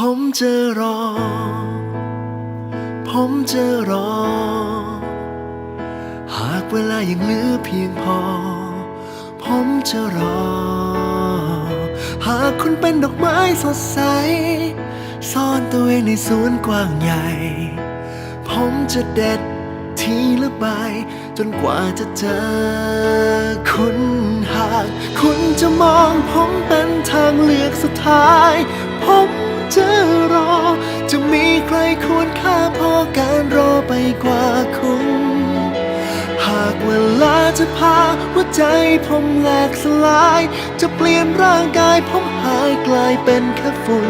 ผมจะรอ ผมจะรอ หากเวลายังเหลือเพียงพอ ผมจะรอ หากคุณเป็นดอกไม้สดใส ซ่อนตัวเองในสวนกว้างใหญ่ ผมจะเด็ดทีละใบจนกว่าจะเจอ คุณหาก คุณจะมองผมเป็นทางเลือกสุดท้าย ผม จะรอ จะมีใครควรค่าพอการรอไปกว่าคุณ หากเวลาจะพาหัวใจผมแหลกสลาย จะเปลี่ยนร่างกายผมหายกลายเป็นแค่ฝุ่น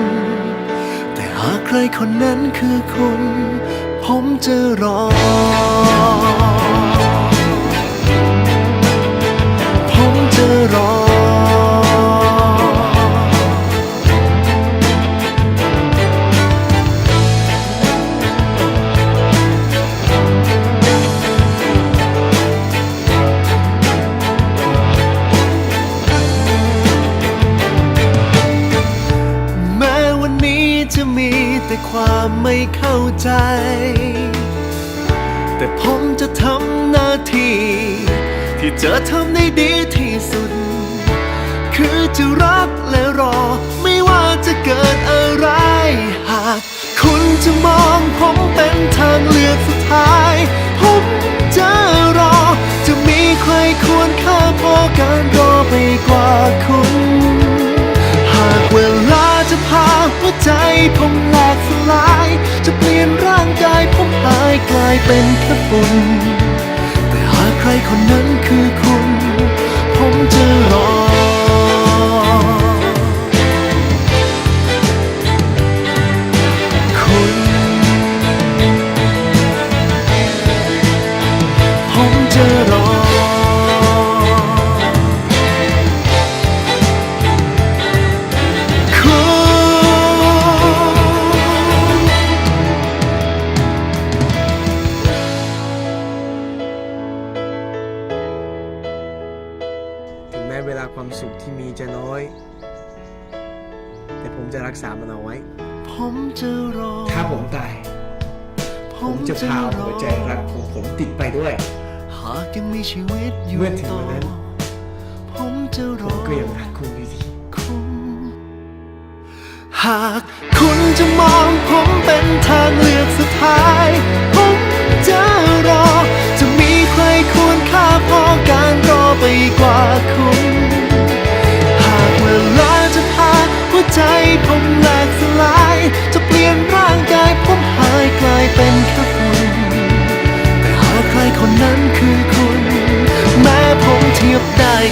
แต่หากใครคนนั้นคือคุณ ผมจะรอ่ความไม่เข้าใจ แต่ผมจะทำหน้าที่ ที่จะทำได้ดีที่สุด คือจะรักและรอ ไม่ว่าจะเกิดอะไร หากคุณจะมองผมเป็นทางเลือก กลายเป็นแค่ฝุ่นแต่หากใครคนนั้นคือคุณ ม้เวลาความสุขที่มีจะน้อย แต่ผมจะรักษามันเอาไว้ ผมจะรอ ถ้าผมตาย ผมจะพาเอาหัวใจรักของผมติดไปด้วย หากยังมีชีวิตอยู่เมื่อถึงต่อวันนั้น ผมจะรผอมก็ยังรักคุณอยู่ดีคุณหากคุณจะมองผมเป็นทางเลือกสุดท้าย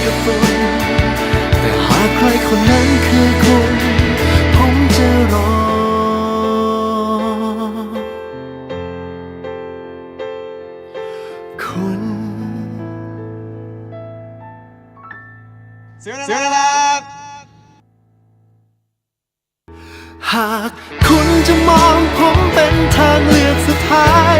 กับฝุ่นแต่หากใครคนนั้นคือคุณ ผมจะรอคุณเสียนะครับหากคุณจะมองผมเป็นทางเลือกสุดท้าย